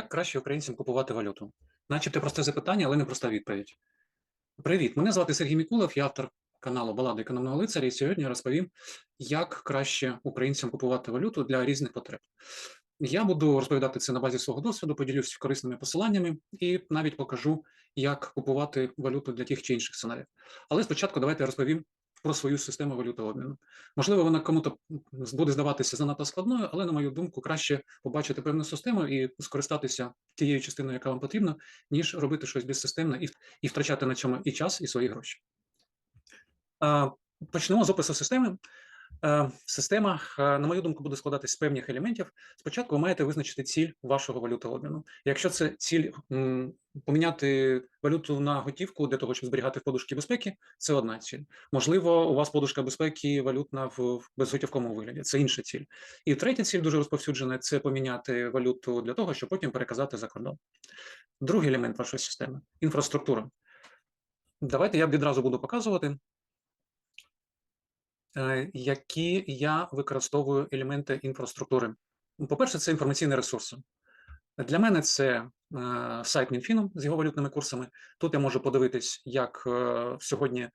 Як краще українцям купувати валюту? Начебто просте запитання, але не проста відповідь. Привіт, мене звати Сергій Мікулов, я автор каналу Балади економного лицаря, і сьогодні розповім, як краще українцям купувати валюту для різних потреб. Я буду розповідати це на базі свого досвіду, поділюсь корисними посиланнями і навіть покажу, як купувати валюту для тих чи інших сценаріїв. Але спочатку давайте розповім про свою систему валютообміну. Можливо, вона кому-то буде здаватися занадто складною, але, на мою думку, краще побачити певну систему і скористатися тією частиною, яка вам потрібна, ніж робити щось безсистемне і, і втрачати на цьому і час, і свої гроші. Почнемо з опису системи. Е, Система, е, на мою думку, буде складатися з певних елементів. Спочатку ви маєте визначити ціль вашого валютообміну. Якщо це ціль поміняти валюту на готівку для того, щоб зберігати в подушки безпеки, це одна ціль. Можливо, у вас подушка безпеки валютна в безготівковому вигляді. Це інша ціль. І третя ціль дуже розповсюджена це поміняти валюту для того, щоб потім переказати за кордон. Другий елемент вашої системи інфраструктура. Давайте я відразу буду показувати, які я використовую елементи інфраструктури. По-перше, це інформаційні ресурси. Для мене це е, сайт Мінфіну з його валютними курсами. Тут я можу подивитись, як е, сьогодні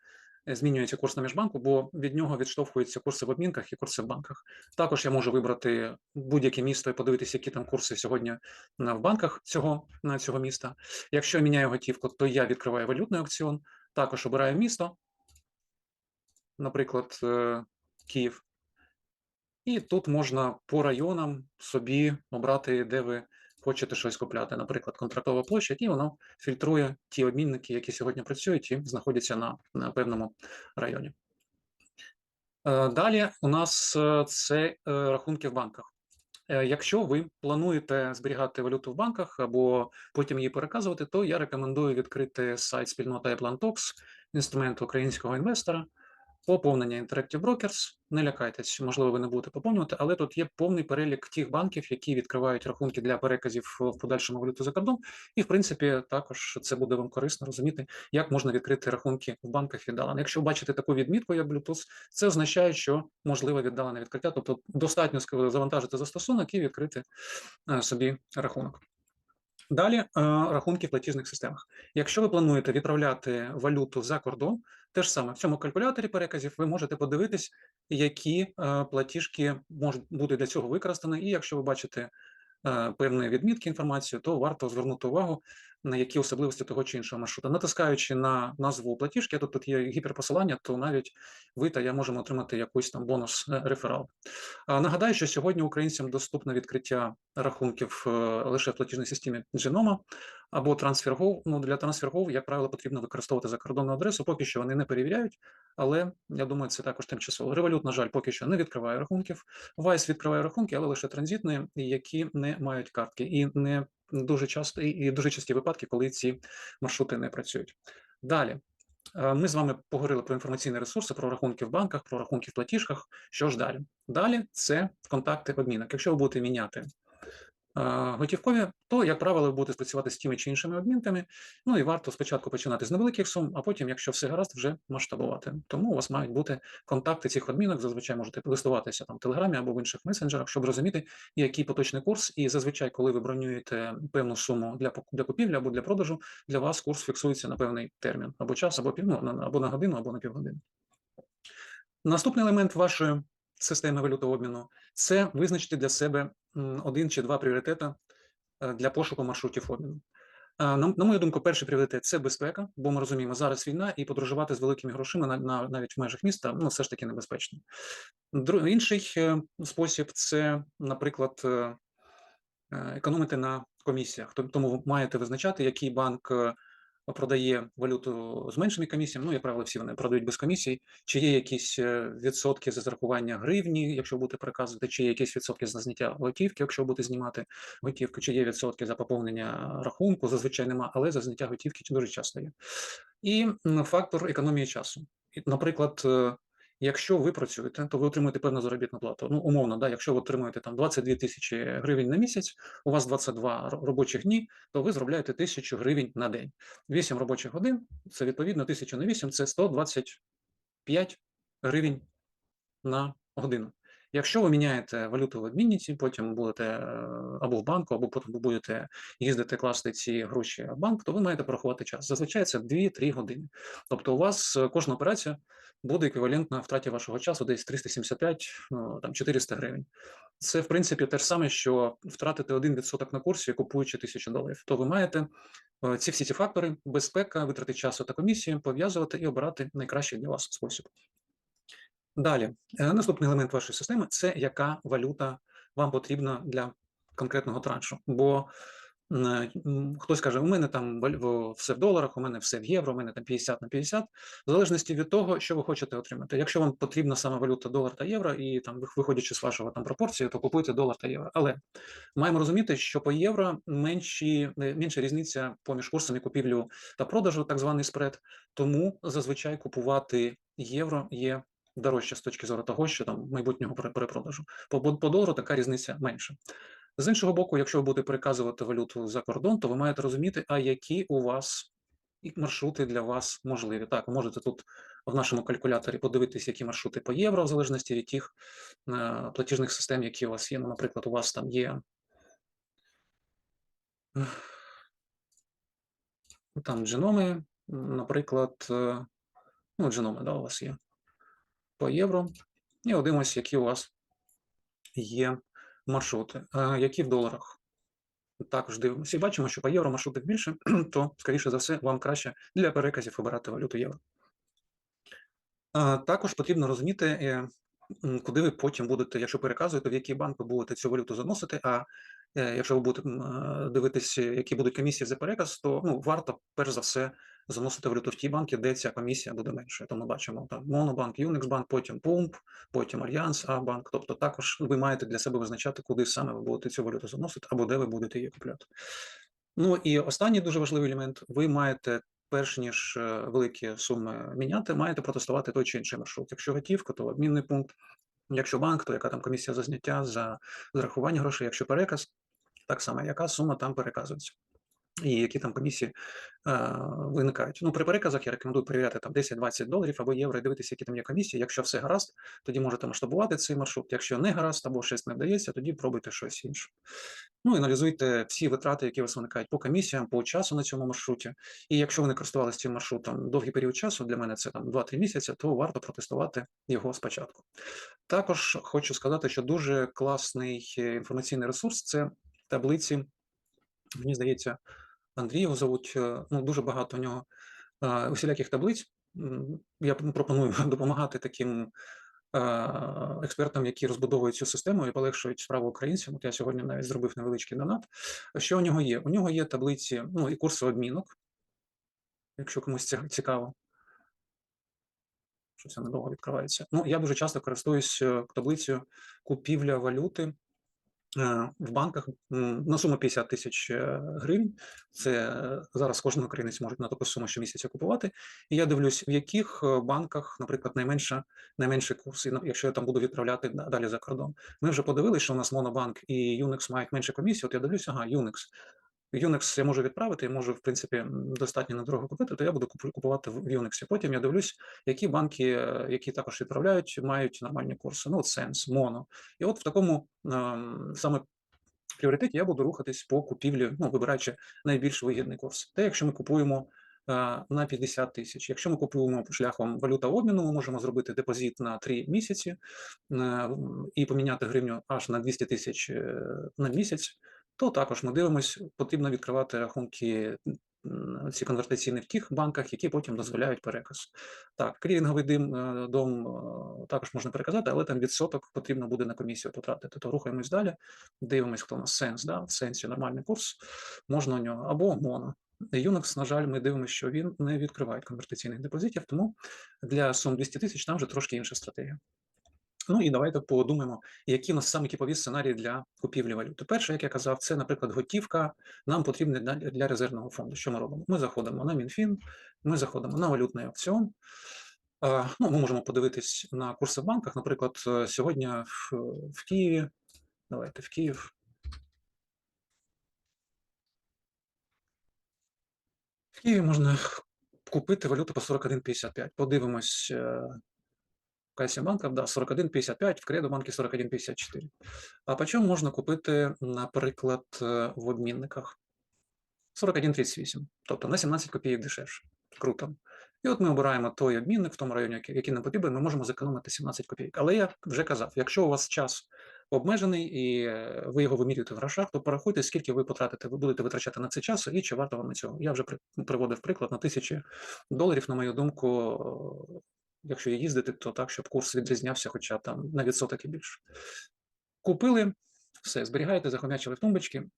змінюється курс на міжбанку, бо від нього відштовхуються курси в обмінках і курси в банках. Також я можу вибрати будь-яке місто і подивитися, які там курси сьогодні в банках цього, цього міста. Якщо я міняю готівку, то я відкриваю валютний аукціон, також обираю місто, наприклад, е, Київ. І тут можна по районам собі обрати, де ви хочете щось купляти, наприклад, контрактова площа, і воно фільтрує ті обмінники, які сьогодні працюють і знаходяться на, на певному районі. Е, Далі у нас е, це рахунки в банках. Якщо ви плануєте зберігати валюту в банках або потім її переказувати, то я рекомендую відкрити сайт спільнота Plantox, інструмент українського інвестора, поповнення Interactive Brokers. Не лякайтесь, можливо, ви не будете поповнювати, але тут є повний перелік тих банків, які відкривають рахунки для переказів в подальшому валюту за кордон. І, в принципі, також це буде вам корисно розуміти, як можна відкрити рахунки в банках віддалено. Якщо бачите таку відмітку, як Bluetooth, це означає, що можливе віддалене відкриття, тобто достатньо завантажити застосунок і відкрити е, собі рахунок. Далі е, рахунки в платіжних системах. Якщо ви плануєте відправляти валюту за кордон, те ж саме в цьому калькуляторі переказів ви можете подивитись, які е, платіжки можуть бути для цього використані. І якщо ви бачите е, певні відмітки інформації, то варто звернути увагу на які особливості того чи іншого маршрута. Натискаючи на назву платіжки, тут, тут є гіперпосилання, то навіть ви та я можемо отримати якийсь там бонус е, реферал. Нагадаю, що сьогодні українцям доступне відкриття рахунків е, лише в платіжній системі Genoma або TransferGo. Ну, для TransferGo, як правило, потрібно використовувати закордонну адресу. Поки що вони не перевіряють, але я думаю, це також тимчасово. Revolut, на жаль, поки що не відкриває рахунків. Vice відкриває рахунки, але лише транзитні, які не мають картки, і не дуже часто і- дуже часті випадки, коли ці маршрути не працюють. Далі. е, Ми з вами поговорили про інформаційні ресурси, про рахунки в банках, про рахунки в платіжках. Що ж далі? Далі це контакти обмінок. Якщо ви будете міняти готівкові, то, як правило, ви будете працювати з тими чи іншими обмінками. Ну і варто спочатку починати з невеликих сум, а потім, якщо все гаразд, вже масштабувати. Тому у вас мають бути контакти цих обмінок. Зазвичай можете листуватися там в Телеграмі або в інших месенджерах, щоб розуміти, який поточний курс. І зазвичай, коли ви бронюєте певну суму для для купівлі або для продажу, для вас курс фіксується на певний термін або час, або пів, ну, або на годину, або на півгодини. Наступний елемент вашої системи валютообміну це визначити для себе один чи два пріоритети е, для пошуку маршрутів обміну. Е, На, мою думку, перший пріоритет це безпека, бо ми розуміємо, зараз війна, і подорожувати з великими грошима на, на навіть в межах міста ну все ж таки небезпечно. Дру, інший е, спосіб це, наприклад, економити на комісіях. Том- Тому маєте визначати, який банк продає валюту з меншими комісіями. Ну, як правило, всі вони продають без комісій. Чи є якісь е, відсотки за зарахування гривні, якщо будете переказувати, чи є якісь відсотки за зняття готівки, якщо будете знімати готівку, чи є відсотки за поповнення рахунку, зазвичай нема, але за зняття готівки дуже часто є. І фактор економії часу. Наприклад, е, якщо ви працюєте, то ви отримуєте певну заробітну плату. Ну, умовно, да, якщо ви отримуєте там 22 тисячі гривень на місяць, у вас 22 ро- робочих дні, то ви заробляєте тисячу гривень на день. 8 робочих годин це відповідно 1000 на 8 це 125 гривень на годину. Якщо ви міняєте валюту в обмінниці, потім будете е, або в банку, або потім ви будете їздити класти ці гроші в банк, то ви маєте порахувати час. Зазвичай це 2-3 години. Тобто, у вас е, кожна операція буде еквівалентна втраті вашого часу десь 375, ну, там 400 гривень. Це в принципі те ж саме, що втратити 1% на курсі, купуючи 1000 доларів. То ви маєте е, ці всі ці фактори: безпека, витрати часу та комісії, пов'язувати і обирати найкращий для вас спосіб. Далі, е, наступний елемент вашої системи це яка валюта вам потрібна для конкретного траншу. Бо е, хтось каже, у мене там все в доларах, у мене все в євро, у мене там 50 на 50, в залежності від того, що ви хочете отримати. Якщо вам потрібна саме валюта долар та євро, і там виходячи з вашого там пропорції, то купуйте долар та євро. Але маємо розуміти, що по євро менші, е, менша різниця поміж курсами купівлю та продажу, так званий спред. Тому зазвичай купувати євро є дорожче з точки зору того, що там майбутнього перепродажу. По, по долару така різниця менша. З іншого боку, якщо ви будете переказувати валюту за кордон, то ви маєте розуміти, а які у вас маршрути для вас можливі. Так, ви можете тут в нашому калькуляторі подивитись, які маршрути по євро, в залежності від тих е, платіжних систем, які у вас є. Ну, наприклад, у вас там є. Там дженоми, наприклад, е, ну, дженоми, да, у вас є по євро. І дивимося, які у вас є маршрути, Е, які в доларах. Також дивимося і бачимо, що по євро маршрутів більше, то, скоріше за все, вам краще для переказів обирати валюту євро. Е, Також потрібно розуміти, е, куди ви потім будете, якщо переказуєте, в який банк ви будете цю валюту заносити. А якщо ви будете дивитися, які будуть комісії за переказ, то ну, варто перш за все заносити валюту в ті банки, де ця комісія буде меншою. То ми бачимо там Монобанк, Юниксбанк, потім Пумп, потім Альянс, А-банк. Тобто також ви маєте для себе визначати, куди саме ви будете цю валюту заносити, або де ви будете її купляти. Ну і останній дуже важливий елемент: ви маєте. Перш ніж е, великі суми міняти, маєте протестувати той чи інший маршрут. Якщо готівка, то обмінний пункт. Якщо банк, то яка там комісія за зняття, за зарахування грошей, якщо переказ, так само, яка сума там переказується. І які там комісії е, виникають. Ну, при переказах я рекомендую перевіряти там 10-20 доларів або євро і дивитися, які там є комісії. Якщо все гаразд, тоді можете масштабувати цей маршрут. Якщо не гаразд або щось не вдається, тоді пробуйте щось інше. Ну і аналізуйте всі витрати, які у вас виникають по комісіям, по часу на цьому маршруті. І якщо ви не користувалися цим маршрутом довгий період часу, для мене це там 2-3 місяці, то варто протестувати його спочатку. Також хочу сказати, що дуже класний е, інформаційний ресурс це таблиці. Мені здається, Андрій його зовуть. е, Ну, дуже багато у нього е, усіляких таблиць. Я пропоную допомагати таким е, експертам, які розбудовують цю систему і полегшують справу українцям. От я сьогодні навіть зробив невеличкий донат. Що у нього є? У нього є таблиці, ну і курси обмінок, якщо комусь цікаво. Що це недовго відкривається. Ну, я дуже часто користуюсь таблицею купівля валюти в банках на суму 50 тисяч е, гривень. Це е, зараз кожен українець може на таку суму щомісяця купувати. І я дивлюсь, в яких е, банках, наприклад, найменше найменший курс, і, ну, якщо я там буду відправляти далі за кордон. Ми вже подивилися, що у нас Монобанк і Unix мають менше комісії. От я дивлюся, ага, Unix. Unix я можу відправити, я можу, в принципі, достатньо недорого купити, то я буду купу- купувати в Unix. Потім я дивлюсь, які банки, е, які також відправляють, мають нормальні курси. Ну, от Sense, Mono. І от в такому ем, саме пріоритеті я буду рухатись по купівлі, ну, вибираючи найбільш вигідний курс. Те, якщо ми купуємо е, на 50 тисяч, якщо ми купуємо шляхом валюта обміну, ми можемо зробити депозит на 3 місяці е, і поміняти гривню аж на 200 тисяч е, на місяць то також ми дивимось, потрібно відкривати рахунки ці конвертаційні в тих банках, які потім дозволяють переказ. Так, клірінговий дим е, дом е, також можна переказати, але там відсоток потрібно буде на комісію потратити. То рухаємось далі, дивимось, хто у нас сенс, да? в сенсі нормальний курс, можна у нього або моно. Unix, на жаль, ми дивимося, що він не відкриває конвертаційних депозитів, тому для сум 200 тисяч там вже трошки інша стратегія. Ну і давайте подумаємо, які у нас саме типові сценарії для купівлі валюти. Перше, як я казав, це, наприклад, готівка. Нам потрібна для, резервного фонду. Що ми робимо? Ми заходимо на МінФін, ми заходимо на валютний аукціон. Ну, ми можемо подивитись на курси в банках. Наприклад, е, сьогодні в, в Києві. Давайте в Київ. В Києві можна купити валюту по 41,55. Подивимось, е, касі банка, да, 41,55, в Кредобанкі 41,54. А по чому можна купити, наприклад, е, в обмінниках? 41,38, тобто на 17 копійок дешевше. Круто. І от ми обираємо той обмінник в тому районі, який, нам потрібен, ми можемо зекономити 17 копійок. Але я вже казав, якщо у вас час обмежений і е, ви його вимірюєте в грошах, то порахуйте, скільки ви потратите, ви будете витрачати на це час і чи варто вам на цього. Я вже приводив приклад на тисячі доларів, на мою думку, якщо їздити, то так, щоб курс відрізнявся, хоча там на відсоток і більше. Купили, все, зберігаєте, захомячили в тумбочки.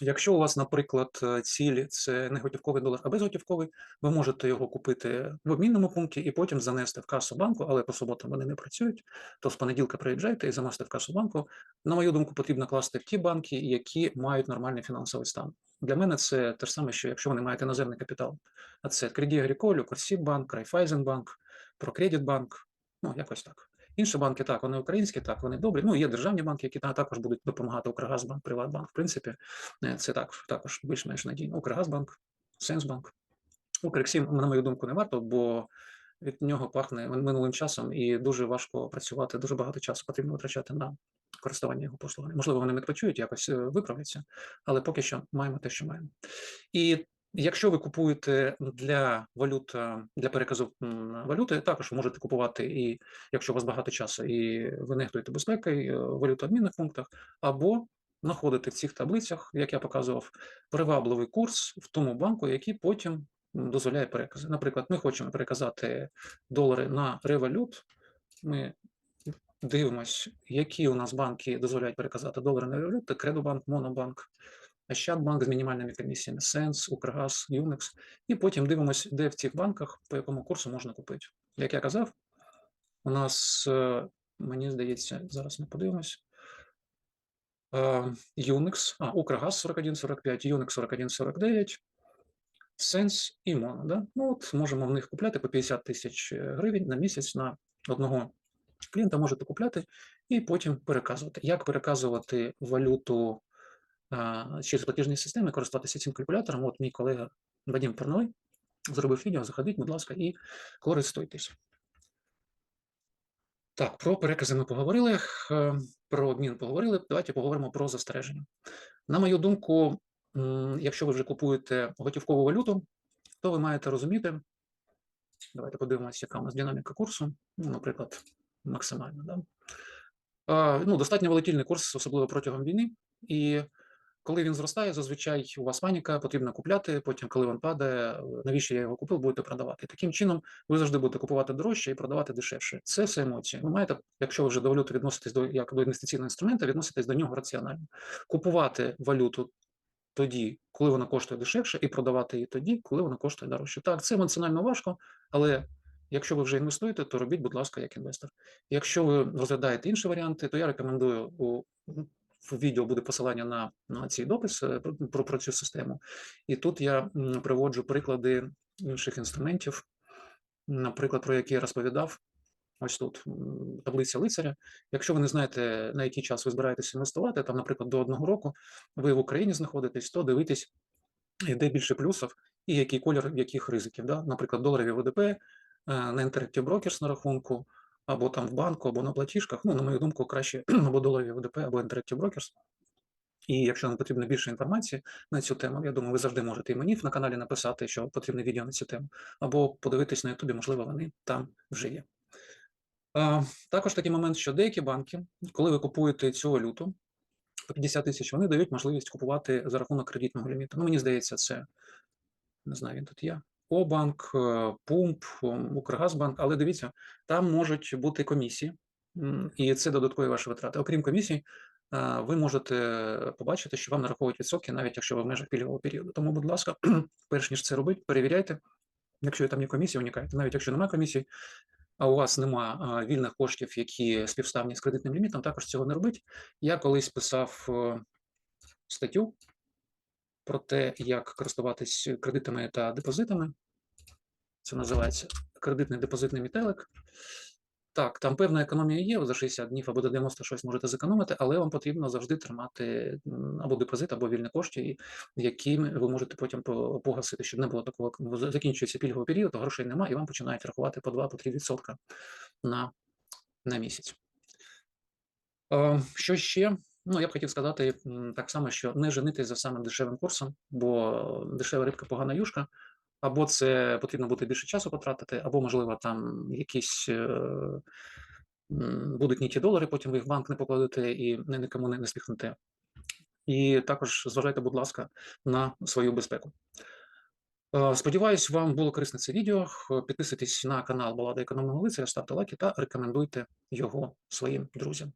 Якщо у вас, наприклад, е, ціль це не готівковий долар, а безготівковий, ви можете його купити в обмінному пункті і потім занести в касу банку, але по суботам вони не працюють. То з понеділка приїжджайте і заносите в касу банку. На мою думку, потрібно класти в ті банки, які мають нормальний фінансовий стан. Для мене це те ж саме, що якщо ви не маєте наземний капітал, а це Credit Agricole, Корсібанк, Райфайзенбанк, Прокредитбанк, ну якось так. Інші банки так, вони українські, так, вони добрі. Ну, є державні банки, які та- також будуть допомагати Укргазбанк, Приватбанк. В принципі, е, це так, також більш-менш надійно. Укргазбанк, Сенсбанк. Укрексім, на мою думку, не варто, бо від нього пахне минулим часом і дуже важко працювати, дуже багато часу потрібно витрачати на користування його послугами. Можливо, вони не почують, якось е, виправляться, але поки що маємо те, що маємо. І якщо ви купуєте для валют, для переказу валюти, також ви можете купувати і якщо у вас багато часу, і ви нехтуєте безпекою е, валютообмінних пунктах, або знаходити в цих таблицях, як я показував, привабливий курс в тому банку, який потім дозволяє перекази. Наприклад, ми хочемо переказати долари на ревалют. Ми дивимось, які у нас банки дозволяють переказати долари на ревалют. Це Кредобанк, Монобанк, Ощадбанк з мінімальними комісіями, Сенс, Укргаз, Юникс. І потім дивимось, де в цих банках по якому курсу можна купити. Як я казав, у нас, е, мені здається, зараз ми подивимось. Е, Unix, а, Укргаз 4145, Unix 4149, Sense і Mono. Да? Ну, от можемо в них купляти по 50 тисяч е, гривень на місяць на одного клієнта можете купляти і потім переказувати. Як переказувати валюту через платіжні системи, користуватися цим калькулятором? От мій колега Вадим Парновий зробив відео, заходіть, будь ласка, і користуйтесь. Так, про перекази ми поговорили, е, про обмін поговорили. Давайте поговоримо про застереження. На мою думку, якщо ви вже купуєте готівкову валюту, то ви маєте розуміти. Давайте подивимося, яка у нас динаміка курсу. Ну, наприклад, максимальна. Да? Ну, достатньо волатильний курс, особливо протягом війни. І коли він зростає, зазвичай у вас паніка, потрібно купляти. Потім, коли він падає, навіщо я його купив, будете продавати. Таким чином, ви завжди будете купувати дорожче і продавати дешевше. Це все емоції. Ви маєте, якщо ви вже до валюти відноситесь до як до інвестиційного інструменту, відноситесь до нього раціонально. Купувати валюту тоді, коли вона коштує дешевше, і продавати її тоді, коли вона коштує дорожче. Так, це емоціонально важко, але якщо ви вже інвестуєте, то робіть, будь ласка, як інвестор. Якщо ви розглядаєте інші варіанти, то я рекомендую у в відео буде посилання на, на цей допис е, про, про, цю систему. І тут я приводжу приклади інших інструментів, наприклад, про які я розповідав. Ось тут таблиця лицаря. Якщо ви не знаєте, на який час ви збираєтесь інвестувати, там, наприклад, до одного року ви в Україні знаходитесь, то дивитесь, де більше плюсів і який колір яких ризиків. Да? Наприклад, доларові ВДП е, на Interactive Brokers на рахунку, або там в банку, або на платіжках. Ну, на мою думку, краще або доларові ВДП, або Interactive Brokers. І якщо вам потрібно більше інформації на цю тему, я думаю, ви завжди можете і мені на каналі написати, що потрібне відео на цю тему, або подивитись на Ютубі, можливо, вони там вже є. Також такий момент, що деякі банки, коли ви купуєте цю валюту по 50 тисяч, вони дають можливість купувати за рахунок кредитного ліміту. Ну, мені здається, це не знаю, він тут є. Обанк, е, Пумп, Укргазбанк, але дивіться, там можуть бути комісії, і це додаткові ваші витрати. Окрім комісій, е, ви можете побачити, що вам нараховують відсотки, навіть якщо ви в межах пільгового періоду. Тому, будь ласка, перш ніж це робити, перевіряйте. Якщо там є комісія, уникайте. Навіть якщо немає комісії, а у вас нема е, вільних коштів, які співставні з кредитним лімітом, також цього не робить. Я колись писав статтю про те, як користуватись кредитами та депозитами. Це називається кредитний депозитний мітелик. Так, там певна економія є, за 60 днів або до 96 можете зекономити, але вам потрібно завжди тримати або депозит, або вільні кошти, і- якими ви можете потім погасити, щоб не було такого, закінчується пільговий період, грошей немає, і вам починають рахувати по 2-3 відсотка на на місяць. Що ще? Ну, я б хотів сказати, так само, що не женитись за самим дешевим курсом, бо дешева рибка- погана юшка. Або це потрібно буде більше часу потратити, або, можливо, там якісь, е, будуть не ті долари, потім ви їх в банк не покладете і нікому не насміхнете. І також зважайте, будь ласка, на свою безпеку. Е, сподіваюсь, вам було корисне це відео. Підписуйтесь на канал Балада економного лицаря, ставте лайки та рекомендуйте його своїм друзям.